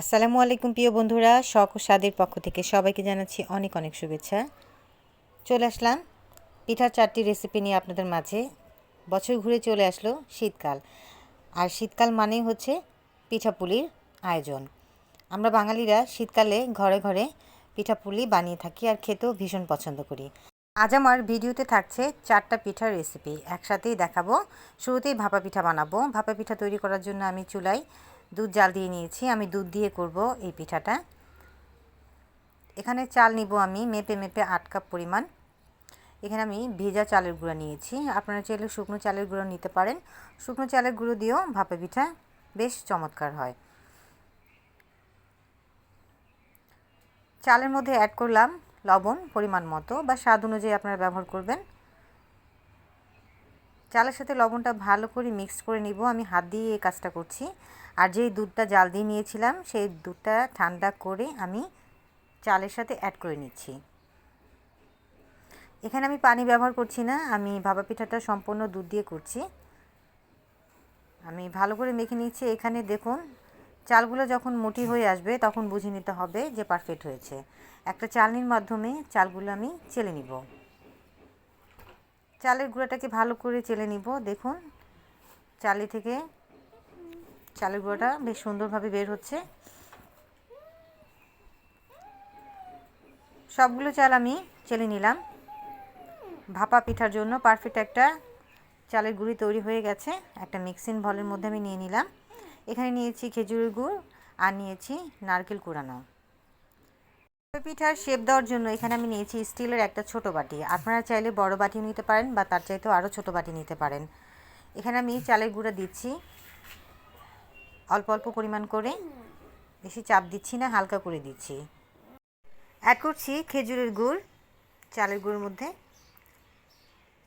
আসসালামু আলাইকুম প্রিয় বন্ধুরা, শখ ও স্বাদের পক্ষ থেকে সবাইকে জানাচ্ছি অনেক অনেক শুভেচ্ছা। চলে আসলাম পিঠার চারটি রেসিপি নিয়ে আপনাদের মাঝে। বছর ঘুরে চলে আসলো শীতকাল। আর শীতকাল মানেই হচ্ছে পিঠাপুলির আয়োজন। আমরা বাঙালিরা শীতকালে ঘরে ঘরে পিঠাপুলি বানিয়ে থাকি আর খেতেও ভীষণ পছন্দ করি। আজ আমার ভিডিওতে থাকছে চারটা পিঠার রেসিপি একসাথেই দেখাবো। শুরুতেই ভাপা পিঠা বানাবো। ভাপা পিঠা তৈরি করার জন্য আমি চুলায় দুধ জাল দিয়ে নিয়েছি। আমি দুধ দিয়ে করব এই পিঠাটা। এখানে চাল নিব আমি মেপে মেপে আট কাপ পরিমাণ। এখানে আমি ভেজা চালের গুঁড়ো নিয়েছি। আপনারা চাইলে শুকনো চালের গুঁড়ো নিতে পারেন। শুকনো চালের গুঁড়ো দিয়েও ভাপা পিঠা বেশ চমৎকার হয়। চালের মধ্যে অ্যাড করলাম লবণ পরিমাণ মতো বা স্বাদ অনুযায়ী আপনারা ব্যবহার করবেন। চালের সাথে লবণটা ভালো করে মিক্স করে নিব। আমি হাত দিয়ে এই কাজটা করছি। আর যেই দুধটা জাল দিয়ে নিয়েছিলাম, সেই দুধটা ঠান্ডা করে আমি চালের সাথে অ্যাড করে নিচ্ছি। এখানে আমি পানি ব্যবহার করছি না, আমি ভাপা পিঠাটা সম্পূর্ণ দুধ দিয়ে করছি। আমি ভালো করে মেখে নিচ্ছি। এখানে দেখুন, চালগুলো যখন মুটি হয়ে আসবে, তখন বুঝে নিতে হবে যে পারফেক্ট হয়েছে। একটা চালনির মাধ্যমে চালগুলো আমি চেলে নিব। চালের গুঁড়াটাকে ভালো করে চেলে নিব। দেখুন চালি থেকে চালের গুঁড়োটা বেশ সুন্দরভাবে বের হচ্ছে। সবগুলো চাল আমি চেলে নিলাম। ভাপা পিঠার জন্য পারফেক্ট একটা চালের গুঁড়ি তৈরি হয়ে গেছে। একটা মিক্সিং ভলের মধ্যে আমি নিয়ে নিলাম। এখানে নিয়েছি খেজুরের গুড় আর নিয়েছি নারকেল কুড়ানো। পিঠার শেপ দেওয়ার জন্য এখানে আমি নিয়েছি স্টিলের একটা ছোট বাটি। আপনারা চাইলে বড় বাটিও নিতে পারেন বা তার চাইতেও আরও ছোট বাটি নিতে পারেন। এখানে আমি চালের গুঁড়া দিচ্ছি। অল্প অল্প পরিমাণ করে। বেশি চাপ দিচ্ছি না, হালকা করে দিচ্ছি। অ্যাড করছি খেজুরের গুড়, চালের গুঁড়োর মধ্যে।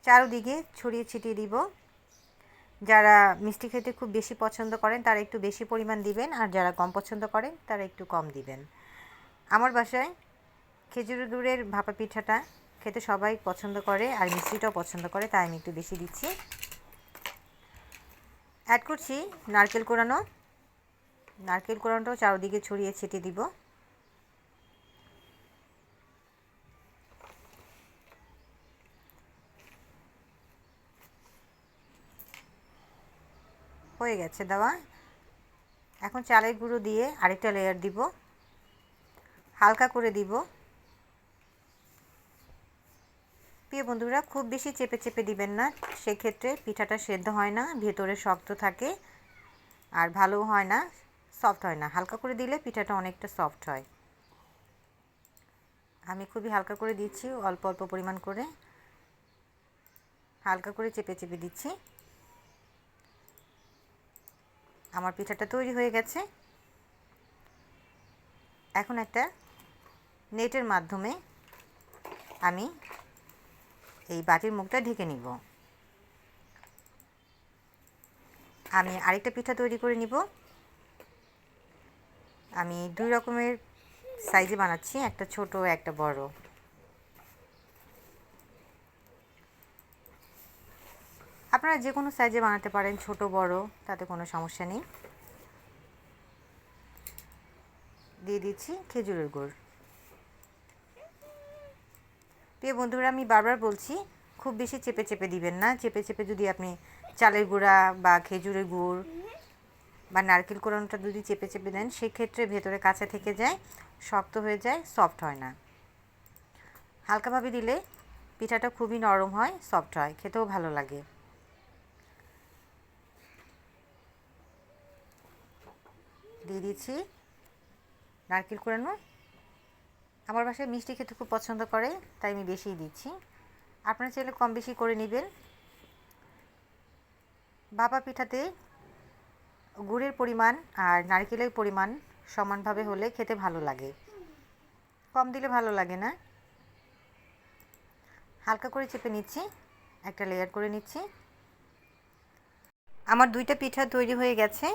চারোদিকে ছড়িয়ে ছিটিয়ে দিব। যারা মিষ্টি খেতে খুব বেশি পছন্দ করেন, তারা একটু বেশি পরিমাণ দিবেন, আর যারা কম পছন্দ করেন, তারা একটু কম দিবেন। আমার বাসায় খেজুরের গুড়ের ভাপা পিঠাটা খেতে সবাই পছন্দ করে, আর মিষ্টিটাও পছন্দ করে, তাই আমি একটু বেশি দিচ্ছি। অ্যাড করছি নারকেল কোরানো। নারকেল কোরানোটাও চারদিকে ছড়িয়ে ছিটিয়ে দিব। হয়ে গেছে দেওয়া। এখন চালের গুঁড়ো দিয়ে আরেকটা লেয়ার দিব। হালকা করে দিব। প্রিয় বন্ধুরা, খুব বেশি চেপে চেপে দিবেন না। সেক্ষেত্রে পিঠাটা সেদ্ধ হয় না, ভেতরে শক্ত থাকে, আর ভালো হয় না। সফট হয় না। হালকা করে দিলে পিঠাটা অনেকটা সফট হয়। আমি খুবই হালকা করে দিচ্ছি, অল্প অল্প পরিমাণ করে। হালকা করে চেপে চেপে দিচ্ছি। আমার পিঠাটা তৈরি হয়ে গেছে। এখন একটা নেটের মাধ্যমে আমি এই বাটির মুখটা ঢেকে নিব। আমি আরেকটা পিঠা তৈরি করে নিব। আমি দুই রকমের সাইজে বানাচ্ছি, একটা ছোট, একটা বড়। আপনারা যে কোনো সাইজে বানাতে পারেন, ছোট, বড়, তাতে কোনো সমস্যা নেই। দিয়ে দিচ্ছি খেজুরের গুড়। প্রিয় বন্ধুরা, আমি বারবার বলছি, খুব বেশি চেপে চেপে দিবেন না। চেপে চেপে যদি আপনি চালের গুঁড়া বা খেজুরের গুড় বা নারকেল কোরানোটা যদি চেপে চেপে দেন, সেক্ষেত্রে ভেতরে কাঁচা থেকে যায়, শক্ত হয়ে যায় সফট হয় না। হালকাভাবে দিলে পিঠাটা খুবই নরম হয় সফট হয়, খেতেও ভালো লাগে। দিয়ে দিচ্ছি নারকেল কোরানো। আমার বাসায় মিষ্টি খেতে খুব পছন্দ করে, তাই আমি বেশিই দিচ্ছি। আপনারা চাইলে কম বেশি করে নেবেন। বাবা পিঠাতে গুড়ের পরিমাণ আর নারকেলের পরিমাণ সমানভাবে হলে খেতে ভালো লাগে। কম দিলে ভালো লাগে না? হালকা করে চেপে নিচ্ছি, একটা লেয়ার করে নিচ্ছি। আমার দুইটা পিঠা তৈরি হয়ে গেছে।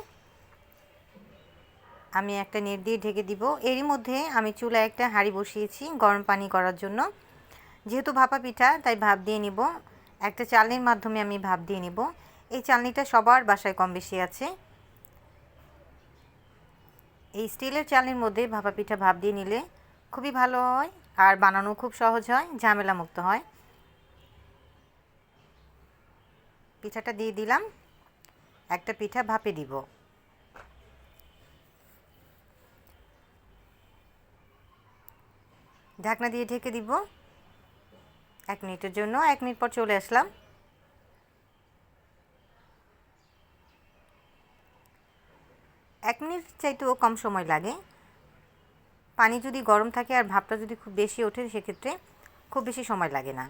আমি একটা নেট দিয়ে ঢেকে দিব। এরই মধ্যে আমি চুলায় একটা হাঁড়ি বসিয়েছি গরম পানি করার জন্য। যেহেতু ভাপা পিঠা, তাই ভাপ দিয়ে নিব। একটা চালনির মাধ্যমে আমি ভাপ দিয়ে নিব। এই চালনিটা সবার বাসায় কম বেশি আছে। এই স্টিলের চালনির মধ্যে ভাপা পিঠা ভাপ দিয়ে নিলে খুবই ভালো হয় আর বানানো খুব সহজ হয় ঝামেলা মুক্ত হয়। পিঠাটা দিয়ে দিলাম। একটা পিঠা ভাপে দিব। ঢাকনা দিয়ে ঢেকে দিব। এক মিনিটের জন্য, এক মিনিট পর চলে আসলাম এক মিনিট চাইতেও কম সময় লাগে। পানি যদি গরম থাকে আর ভাপটা যদি খুব বেশি ওঠে, সেক্ষেত্রে খুব বেশি সময় লাগে না।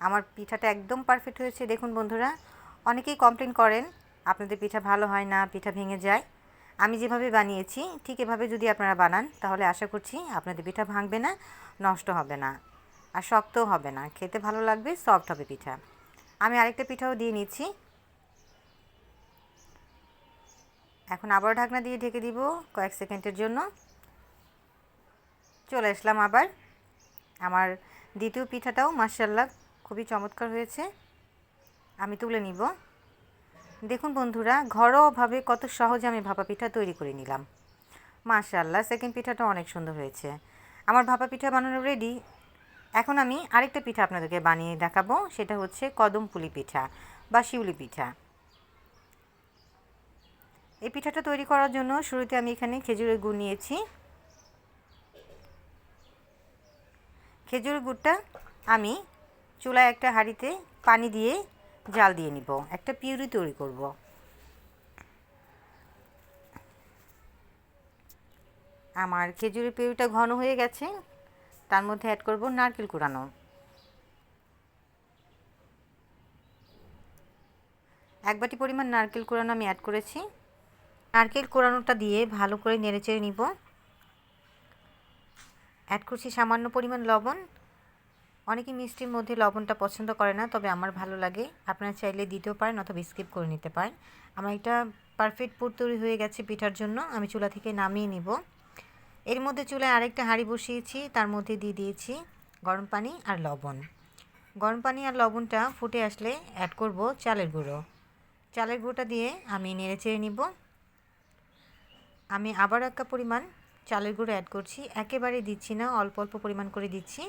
আমার পিঠাটা একদম পারফেক্ট হয়েছে। দেখুন বন্ধুরা, অনেকেই কমপ্লেন করেন, আপনাদের পিঠা ভালো হয় না, পিঠা ভেঙে যায়। আমি যেভাবে বানিয়েছি, ঠিক এভাবে যদি আপনারা বানান, তাহলে আশা করছি আপনাদের পিঠা ভাঙবে না, নষ্ট হবে না, আর শক্তও হবে না। খেতে ভালো লাগবে সফট হবে পিঠা। আমি আরেকটা পিঠাও দিয়ে নিচ্ছি। এখন আবার ঢাকনা দিয়ে ঢেকে দিব কয়েক সেকেন্ডের জন্য। চলে আসলাম আবার। আমার দ্বিতীয় পিঠাটাও মার্শাল্লাহ খুবই চমৎকার হয়েছে। আমি তুলে নিব। দেখুন বন্ধুরা, ঘরোয়াভাবে কত সহজে আমি ভাপা পিঠা তৈরি করে নিলাম। মাশাল্লাহ সেকেন্ড পিঠাটা অনেক সুন্দর হয়েছে। আমার ভাপা পিঠা বানানো রেডি এখন আমি আরেকটা পিঠা আপনাদেরকে বানিয়ে দেখাবো, সেটা হচ্ছে কদম পুলি পিঠা বা শিউলি পিঠা। এই পিঠাটা তৈরি করার জন্য শুরুতে আমি এখানে খেজুরের গুড় নিয়েছি। খেজুরের গুড়টা আমি চুলায় একটা হাঁড়িতে পানি দিয়ে জাল দিয়ে নিব, একটা পিউরি তৈরি করব। আমার খেজুরের পিউরিটা ঘন হয়ে গেছে, তার মধ্যে অ্যাড করব নারকেল কুড়ানো। এক বাটি পরিমাণ নারকেল কুড়ানো আমি অ্যাড করেছি। নারকেল কোরানোটা দিয়ে ভালো করে নেড়েচেড়ে নিব। অ্যাড করছি সামান্য পরিমাণ লবণ। অনেকে মিষ্টির মধ্যে লবণটা পছন্দ করে না, তবে আমার ভালো লাগে। আপনারা চাইলে দিতেও পারেন অথবা স্কিপ করে নিতে পারেন। আমার একটা পারফেক্ট পুর তৈরি হয়ে গেছে পিঠার জন্য, আমি চুলা থেকে নামিয়ে নিব। এর মধ্যে চুলায় আরেকটা হাঁড়ি বসিয়েছি, তার মধ্যে দিয়ে দিয়েছি গরম পানি আর লবণ। গরম পানি আর লবণটা ফুটে আসলে অ্যাড করব চালের গুঁড়ো। চালের গুঁড়োটা দিয়ে আমি নেড়ে চেড়ে নিব। আমি আবার একটা পরিমাণ চালের গুঁড়ো অ্যাড করছি। একেবারে দিচ্ছি না, অল্প অল্প পরিমাণ করে দিচ্ছি।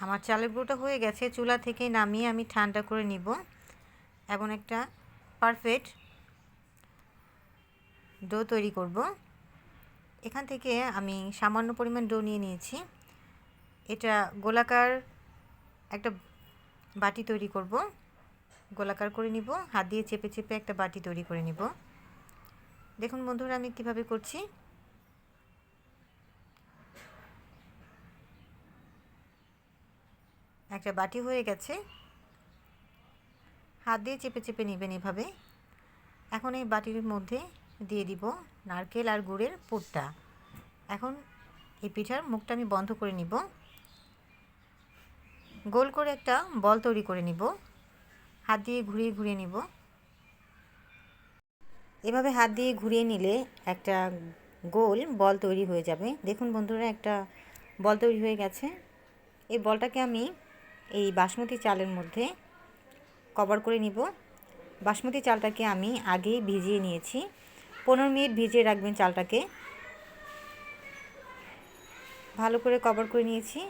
আমার চালের গুঁড়োটা হয়ে গেছে, চুলা থেকে নামিয়ে আমি ঠান্ডা করে নিব। এবং একটা পারফেক্ট ডো তৈরি করব। এখান থেকে আমি সামান্য পরিমাণ ডো নিয়ে নিয়েছি। এটা গোলাকার একটা বাটি তৈরি করব। গোলাকার করে নিব। হাত দিয়ে চেপে চেপে একটা বাটি তৈরি করে নিব। দেখুন বন্ধুরা, আমি কীভাবে করছি। একটা বাটি হয়ে গেছে। হাত দিয়ে চেপে চেপে নেবেন এভাবে। এখন এই বাটির মধ্যে দিয়ে দিব নারকেল আর গুড়ের পুরটা। এখন এই পিঠার মুখটা আমি বন্ধ করে নিব। গোল করে একটা বল তৈরি করে নিব। হাত দিয়ে ঘুরিয়ে ঘুরিয়ে নিব। এভাবে হাত দিয়ে ঘুরিয়ে নিলে একটা গোল বল তৈরি হয়ে যাবে। দেখুন বন্ধুরা, একটা বল তৈরি হয়ে গেছে। এই বলটাকে আমি এই বাসমতি চালের মধ্যে কভার করে নিব। বাসমতি চালটাকে আমি আগেই ভিজিয়ে নিয়েছি। পনেরো মিনিট ভিজিয়ে রাখবেন চালটাকে। ভালো করে কভার করে নিয়েছি।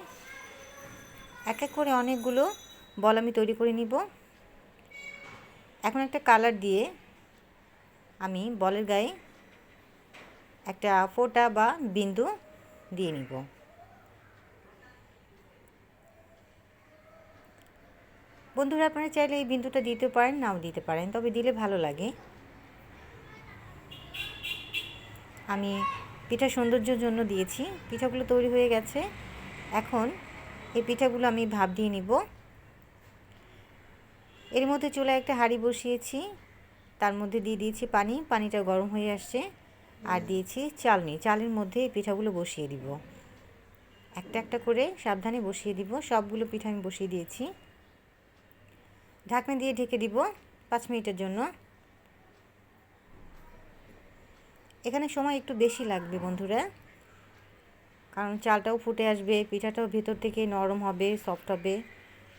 এক এক করে অনেকগুলো বল আমি তৈরি করে নিব। এখন একটা কালার দিয়ে আমি বলের গায়ে একটা ফোঁটা বা বিন্দু দিয়ে নিব। বন্ধুরা, আপনারা চাইলে এই বিন্দুটা দিতে পারেন, নাও দিতে পারেন, তবে দিলে ভালো লাগে। আমি পিঠা সৌন্দর্যের জন্য দিয়েছি, পিঠাগুলো তৈরি হয়ে গেছে। এখন এই পিঠাগুলো আমি ভাপ দিয়ে নিব। এর মধ্যে চুলায় একটা হাঁড়ি বসিয়েছি তার মধ্যে দিয়ে দিয়েছি পানি পানিটা গরম হয়ে আসছে। আর দিয়েছি চালনি চালের মধ্যে এই পিঠাগুলো বসিয়ে দিব। একটা একটা করে সাবধানে বসিয়ে দিব সবগুলো পিঠা আমি বসিয়ে দিয়েছি। ঢাকনা দিয়ে ঢেকে দিব পাঁচ মিনিটের জন্য। এখানে সময় একটু বেশি লাগবে বন্ধুরা। কারণ চালটাও ফুটে আসবে, পিঠাটাও ভেতর থেকে নরম হবে সফট হবে।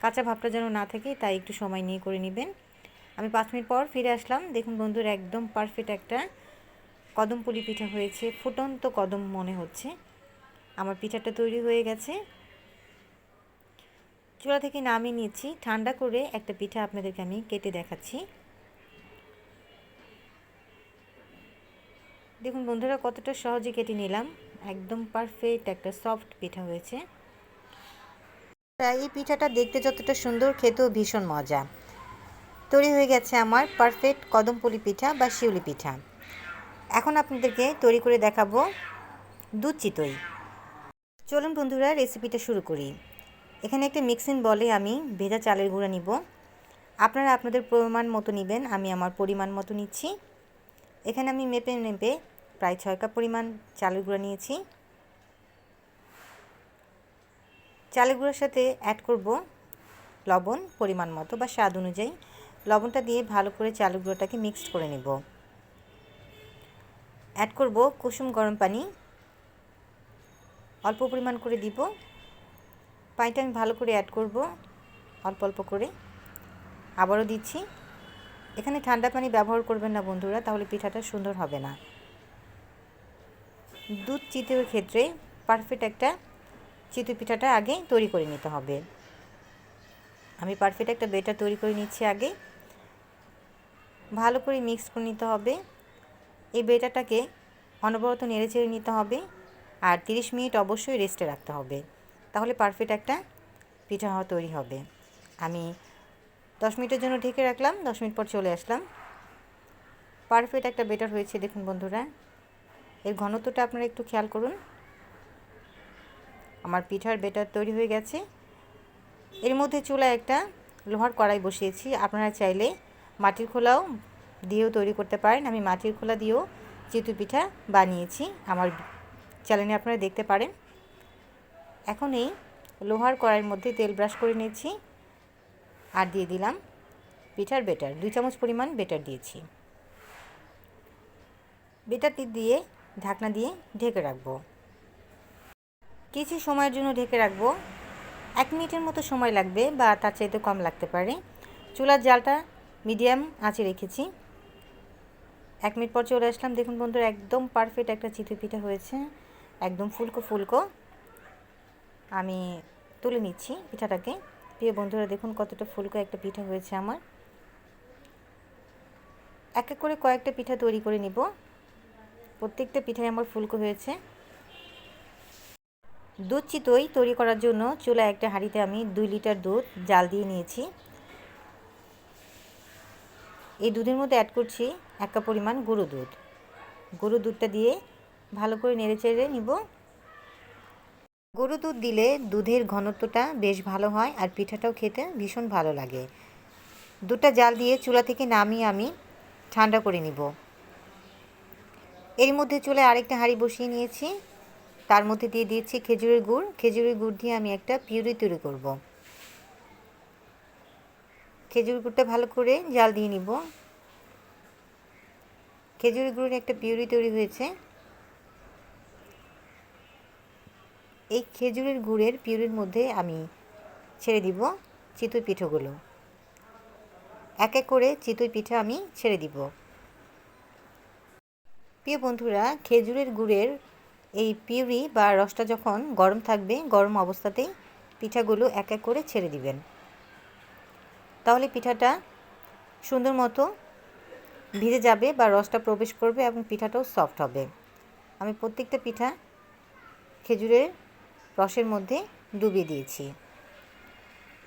কাঁচা ভাবটা যেন না থাকে, তাই একটু সময় নিয়ে করে নেবেন। আমি পাঁচ মিনিট পর ফিরে আসলাম। দেখুন বন্ধুরা, একদম পারফেক্ট একটা কদম পুলি পিঠা হয়েছে। ফুটন্ত কদম মনে হচ্ছে। আমার পিঠাটা তৈরি হয়ে গেছে। চুলা থেকে নামিয়ে নিয়েছি। ঠান্ডা করে একটা পিঠা আপনাদেরকে আমি কেটে দেখাচ্ছি। দেখুন বন্ধুরা, কতটা সহজে কেটে নিলাম। একদম পারফেক্ট একটা সফট পিঠা হয়েছে। এই পিঠাটা দেখতে যতটা সুন্দর, খেতেও ভীষণ মজা। তৈরি হয়ে গেছে আমার পারফেক্ট কদমপুলি পিঠা বা শিউলি পিঠা। এখন আপনাদেরকে তৈরি করে দেখাবো দুধ চিতই চলুন বন্ধুরা রেসিপিটা শুরু করি। এখানে একটা মিক্সিং বলে আমি ভেজা চালের গুঁড়া নিব। আপনারা আপনাদের পরিমাণ মতো নেবেন, আমি আমার পরিমাণ মতো নিচ্ছি। এখানে আমি মেপে মেপে প্রায় ছয় কাপ পরিমাণ চালের গুঁড়া নিয়েছি। চালের গুঁড়োর সাথে অ্যাড করব লবণ পরিমাণ মতো বা স্বাদ অনুযায়ী। লবণটা দিয়ে ভালো করে চালের গুঁড়োটাকে মিক্সড করে নেব। অ্যাড করব কুসুম গরম পানি। অল্প পরিমাণ করে দিব। পানিটা আমি ভালো করে অ্যাড করব অল্প অল্প করে। আবারও দিচ্ছি। এখানে ঠান্ডা পানি ব্যবহার করবেন না বন্ধুরা, তাহলে পিঠাটা সুন্দর হবে না। দুধ চিতইয়ের ক্ষেত্রে পারফেক্ট একটা চিতই পিঠাটা আগে তৈরি করে নিতে হবে। আমি পারফেক্ট একটা বেটার তৈরি করে নিচ্ছি আগে। ভালো করে মিক্স করে নিতে হবে। এই বেটাটাকে অনবরত নেড়ে চেড়ে নিতে হবে আর 30 মিনিট অবশ্যই রেস্টে রাখতে হবে। তাহলে পারফেক্ট একটা পিঠা হওয়া তৈরি হবে। আমি দশ মিনিটের জন্য ঢেকে রাখলাম, দশ মিনিট পর চলে আসলাম। পারফেক্ট একটা বেটার হয়েছে, দেখুন বন্ধুরা। এর ঘনত্বটা আপনারা একটু খেয়াল করুন। আমার পিঠার বেটার তৈরি হয়ে গেছে। এর মধ্যে চুলায় একটা লোহার কড়াই বসিয়েছি। আপনারা চাইলে মাটির খোলাও দিয়েও তৈরি করতে পারেন। আমি মাটির খোলা দিয়েও চিতু পিঠা বানিয়েছি। আমার চ্যানেলে আপনারা দেখতে পারেন। এখন এই লোহার কড়াইয়ের মধ্যে তেল ব্রাশ করে নিয়েছি আর দিয়ে দিলাম পিঠার বেটার। দুই চামচ পরিমাণ বেটার দিয়েছি। বেটারটি দিয়ে ঢাকনা দিয়ে ঢেকে রাখব। কিছু সময়ের জন্য ঢেকে রাখব। এক মিনিটের মতো সময় লাগবে বা তার চাইতে কম লাগতে পারে। চুলার জালটা মিডিয়াম আঁচে রেখেছি। এক মিনিট পর চলে আসলাম। দেখুন বন্ধুরা, একদম পারফেক্ট একটা চিতই পিঠা হয়েছে। একদম ফুলকো ফুলকো। আমি তুলে নিচ্ছি পিঠাটাকে। প্রিয় বন্ধুরা, দেখুন কতটা ফুলকো একটা পিঠা হয়েছে আমার। এক এক করে কয়েকটা পিঠা তৈরি করে নিব। প্রত্যেকটা পিঠাই আমার ফুলকো হয়েছে। দুধ চিতই তৈরি করার জন্য চুলা একটা হাঁড়িতে আমি দুই লিটার দুধ জাল দিয়ে নিয়েছি। এই দুধের মধ্যে অ্যাড করছি এক পরিমাণ গুঁড়ো দুধ। গরু দুধটা দিয়ে ভালো করে নেড়ে চেড়ে নিব। গরু দুধ দিলে দুধের ঘনত্বটা বেশ ভালো হয় আর পিঠাটাও খেতে ভীষণ ভালো লাগে। দুধটা জাল দিয়ে চুলা থেকে নামিয়ে আমি ঠান্ডা করে নিব। এর মধ্যে চুলে আরেকটা হাঁড়ি বসিয়ে নিয়েছি। তার মধ্যে দিয়ে দিয়েছি খেজুরের গুড়। খেজুরের গুড় দিয়ে আমি একটা পিউরি তৈরি করব। খেজুর গুড়টা ভালো করে জাল দিয়ে নিব। খেজুরের গুড়ের একটা পিউরি তৈরি হয়েছে। এই খেজুরের গুড়ের পিউরির মধ্যে আমি ছেড়ে দিব চিতই পিঠোগুলো। এক এক করে চিতই পিঠা আমি ছেড়ে দিব। প্রিয় বন্ধুরা, খেজুরের গুড়ের এই পিউরি বা রসটা যখন গরম থাকবে, গরম অবস্থাতেই পিঠাগুলো এক এক করে ছেড়ে দিবেন। তাহলে পিঠাটা সুন্দর মতো ভিজে যাবে বা রসটা প্রবেশ করবে এবং পিঠাটাও সফট হবে। আমি প্রত্যেকটা পিঠা খেজুরের রসের মধ্যে ডুবিয়ে দিয়েছি।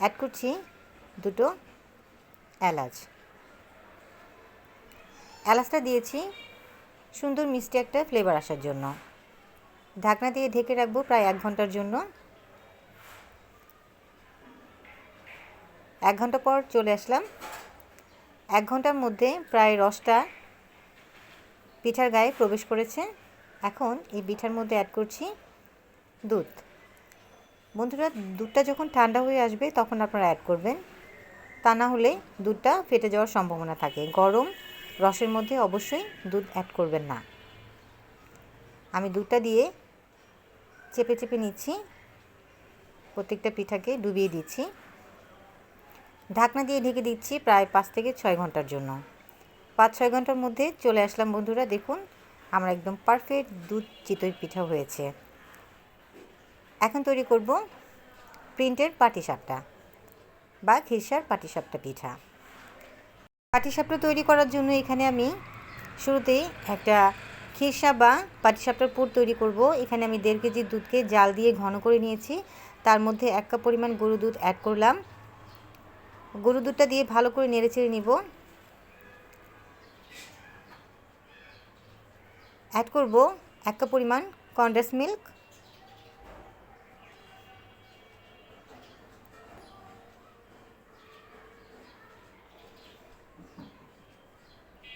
অ্যাড করছি দুটো এলাচ। এলাচটা দিয়েছি সুন্দর মিষ্টি একটা ফ্লেভার আসার জন্য। ঢাকনা দিয়ে ঢেকে রাখব প্রায় এক ঘণ্টার জন্য। এক ঘণ্টা পর চলে আসলাম। এক ঘণ্টার মধ্যে প্রায় রসটা পিঠার গায়ে প্রবেশ করেছে। এখন এই পিঠার মধ্যে অ্যাড করছি দুধ। বন্ধুরা, দুধটা যখন ঠান্ডা হয়ে আসবে তখন আপনারা অ্যাড করবেন। তা না হলে দুধটা ফেটে যাওয়ার সম্ভাবনা থাকে। গরম রসের মধ্যে অবশ্যই দুধ অ্যাড করবেন না। আমি দুধটা দিয়ে চেপে চেপে নিচ্ছি। প্রত্যেকটা পিঠাকে ডুবিয়ে দিচ্ছি। ঢাকনা দিয়ে ঢেকে দিচ্ছি প্রায় পাঁচ থেকে ছয় ঘণ্টার জন্য। পাঁচ ছয় ঘণ্টার মধ্যে চলে আসলাম বন্ধুরা, দেখুন আমার একদম পারফেক্ট দুধ চিতই পিঠা হয়েছে। এখন তৈরি করব প্রিন্টের পাটিসাপটা বা খিরসার পাটিসাপটা পিঠা। পাটিসাপটা তৈরি করার জন্য এখানে আমি শুরুতেই একটা খেসা বা পাটিসাপটার পুর তৈরি করব। এখানে আমি দেড় কেজি দুধকে জাল দিয়ে ঘন করে নিয়েছি। তার মধ্যে এক কাপ পরিমাণ গরু দুধ অ্যাড করলাম। গরু দুধটা দিয়ে ভালো করে নেড়ে চেড়ে নিব। অ্যাড করব এক কাপ পরিমাণ কন্ডেন্স মিল্ক।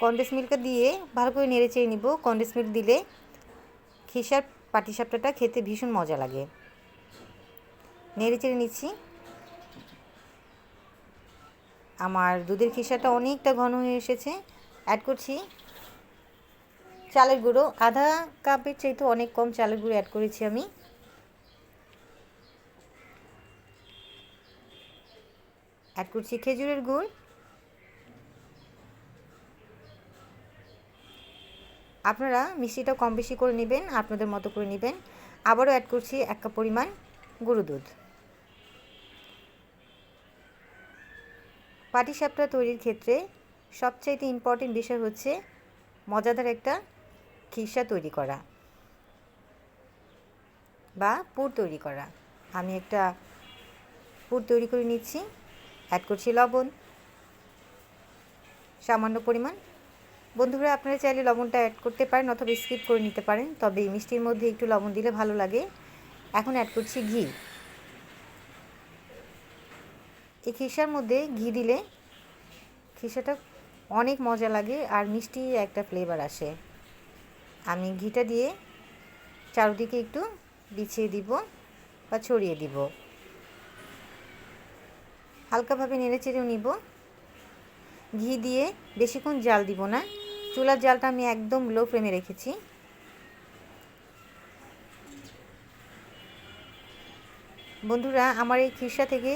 কন্ডেন্স মিল্কটা দিয়ে ভালো করে নেড়ে চেড়ে নিব। কন্ডেন্স মিল্ক দিলে খিসার পাটিসাপটাটা খেতে ভীষণ মজা লাগে। নেড়ে চেড়ে নিচ্ছি। আমার দুধের খিসাটা অনেকটা ঘন হয়ে এসেছে। অ্যাড করছি চালের গুঁড়ো। আধা কাপের চাইতে অনেক কম চালের গুঁড়ো অ্যাড করেছি আমি। অ্যাড করছি খেজুরের গুড়। আপনারা মিষ্টিটা কম বেশি করে নেবেন, আপনাদের মতো করে নেবেন। আবারও অ্যাড করছি এক কাপ পরিমাণ গরু দুধ। পাটিসাপটা তৈরির ক্ষেত্রে সবচাইতে ইম্পর্টেন্ট বিষয় হচ্ছে মজাদার একটা খিসা তৈরি করা বা পুর তৈরি করা। আমি একটা পুর তৈরি করে নিচ্ছি অ্যাড করছি লবণ, সামান্য পরিমাণ বন্ধুরা, আপনারা চাইলে লবণটা অ্যাড করতে পারেন অথবা স্কিপ করে নিতে পারেন। তবে মিষ্টির মধ্যে একটু লবণ দিলে ভালো লাগে। এখন অ্যাড করছি ঘি। এই খিসার মধ্যে ঘি দিলে খিসাটা অনেক মজা লাগে আর মিষ্টি একটা ফ্লেভার আসে। আমি ঘিটা দিয়ে চারদিকে একটু বিছিয়ে দিব বা ছড়িয়ে দিব। হালকাভাবে নেড়ে চেড়েও নিব। ঘি দিয়ে বেশিক্ষণ জাল দিব না। চুলার জালটা আমি একদম লো ফ্লেমে রেখেছি। বন্ধুরা, আমার এই খিসা থেকে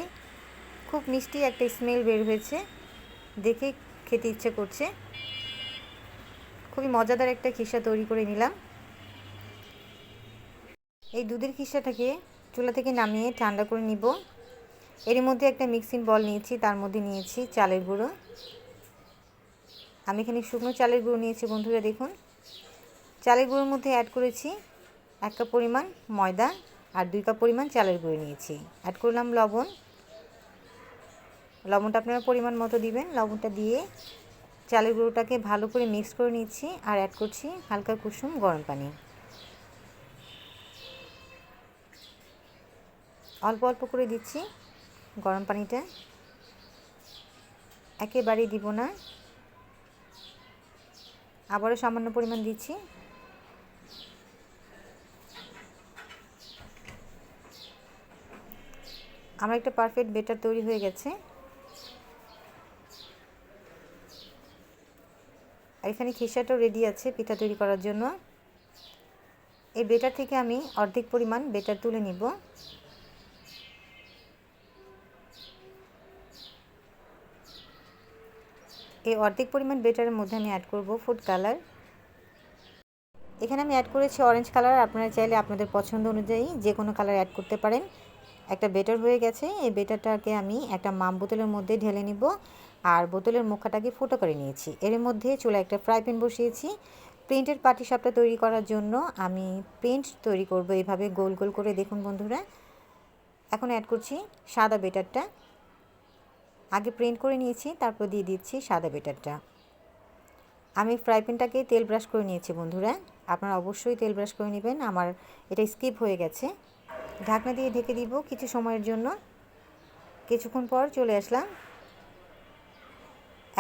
খুব মিষ্টি একটা স্মেল বের হয়েছে। দেখে খেতে ইচ্ছে করছে। খুবই মজাদার একটা খিসা তৈরি করে নিলাম। এই দুধের খিসাটাকে চুলা থেকে নামিয়ে ঠান্ডা করে নিব। এর মধ্যে একটা মিক্সিং বল নিয়েছি, তার মধ্যে নিয়েছি চালের গুঁড়ো। আমি এখানে শুকনো চালের গুঁড়ো নিয়েছি বন্ধুরা, দেখুন। চালের গুঁড়োর মধ্যে অ্যাড করেছি এক কাপ পরিমাণ ময়দা আর দুই কাপ পরিমাণ চালের গুঁড়ো নিয়েছি। অ্যাড করলাম লবণ। লবণটা আপনারা পরিমাণ মতো দিবেন। লবণটা দিয়ে চালের গুঁড়োটাকে ভালো করে মিক্স করে নিচ্ছি আর অ্যাড করছি হালকা কুসুম গরম পানি। অল্প অল্প করে দিচ্ছি গরম পানিটা। একেবারেই দিব না। আবারও সামান্য পরিমাণ দিচ্ছি। আমার একটা পারফেক্ট বেটার তৈরি হয়ে গেছে। আর এখানে খিসাটাও রেডি আছে পিঠা তৈরি করার জন্য। এই বেটার থেকে আমি অর্ধেক পরিমাণ বেটার তুলে নিব। এই অর্ধেক পরিমাণ বেটারের মধ্যে আমি অ্যাড করব ফুড কালার এখানে আমি অ্যাড করেছি অরেঞ্জ কালার আপনারা চাইলে আপনাদের পছন্দ অনুযায়ী যে কোনো কালার অ্যাড করতে পারেন। একটা বেটার হয়ে গেছে, এই বেটারটাকে আমি একটা মাম বোতলের মধ্যে ঢেলে নিব আর বোতলের মুখাটাকে ফুটো করে নিয়েছি। এর মধ্যে চুলা একটা ফ্রাই প্যান বসিয়েছি। প্রিন্টের পাটি সাপটা তৈরি করার জন্য আমি প্রিন্ট তৈরি করব এইভাবে গোল গোল করে। দেখুন বন্ধুরা, এখন অ্যাড করছি সাদা বেটারটা। আগে প্রিন্ট করে নিয়েছি, তারপর দিয়ে দিচ্ছি সাদা বেটারটা। আমি ফ্রাই প্যানটাকে তেল ব্রাশ করে নিয়েছি বন্ধুরা। আপনারা অবশ্যই তেল ব্রাশ করে নেবেন। আমার এটা স্কিপ হয়ে গেছে। ঢাকনা দিয়ে ঢেকে দিব কিছু সময়ের জন্য। কিছুক্ষণ পর চলে আসলাম।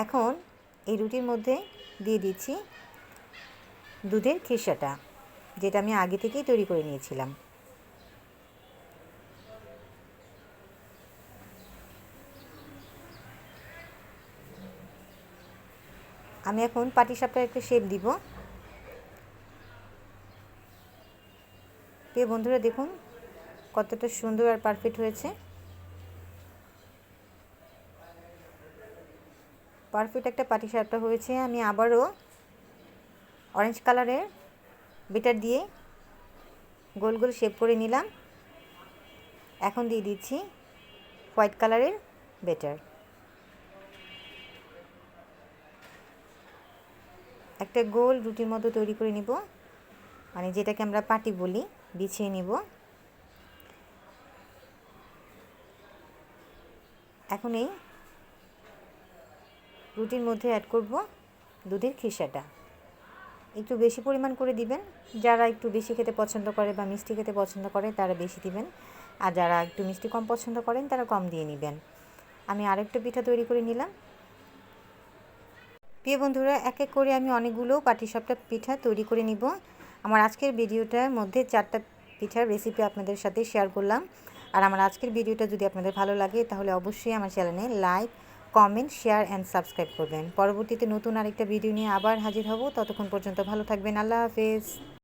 এখন এই রুটির মধ্যে দিয়ে দিচ্ছি দুধের খিসাটা যেটা আমি আগে থেকেই তৈরি করে নিয়েছিলাম। আমি এখন পাটিসাপটার একটা শেপ দিব। প্রিয় বন্ধুরা দেখুন, কতটা সুন্দর আর পারফেক্ট হয়েছে। পারফেক্ট একটা পাটিসাপটা হয়েছে। আমি আবারও অরেঞ্জ কালারের বেটার দিয়ে গোল গোল শেপ করে নিলাম। এখন দিয়ে দিচ্ছি হোয়াইট কালারের বেটার একটা গোল রুটির মতো তৈরি করে নিব। মানে যেটাকে আমরা পাটি বলি, বিছিয়ে নিব। এখন এই রুটির মধ্যে অ্যাড করব দুধের খিসাটা। একটু বেশি পরিমাণ করে দিবেন। যারা একটু বেশি খেতে পছন্দ করে বা মিষ্টি খেতে পছন্দ করে, তারা বেশি দিবেন। আর যারা একটু মিষ্টি কম পছন্দ করেন, তারা কম দিয়ে নেবেন। আমি আরেকটা পিঠা তৈরি করে নিলাম। প্রিয় বন্ধুরা, এক এক করে আমি অনেকগুলো পাটিসাপটা পিঠা তৈরি করে নিব। আমার আজকের ভিডিওটার মধ্যে চারটা পিঠার রেসিপি আপনাদের সাথে শেয়ার করলাম। আর আমার আজকের ভিডিওটা যদি আপনাদের ভালো লাগে, তাহলে অবশ্যই আমার চ্যানেলে like comment share and subscribe করবেন। পরবর্তীতে নতুন আরেকটা ভিডিও নিয়ে আবার হাজির হব। ততক্ষণ পর্যন্ত ভালো থাকবেন। আল্লাহ হাফেজ।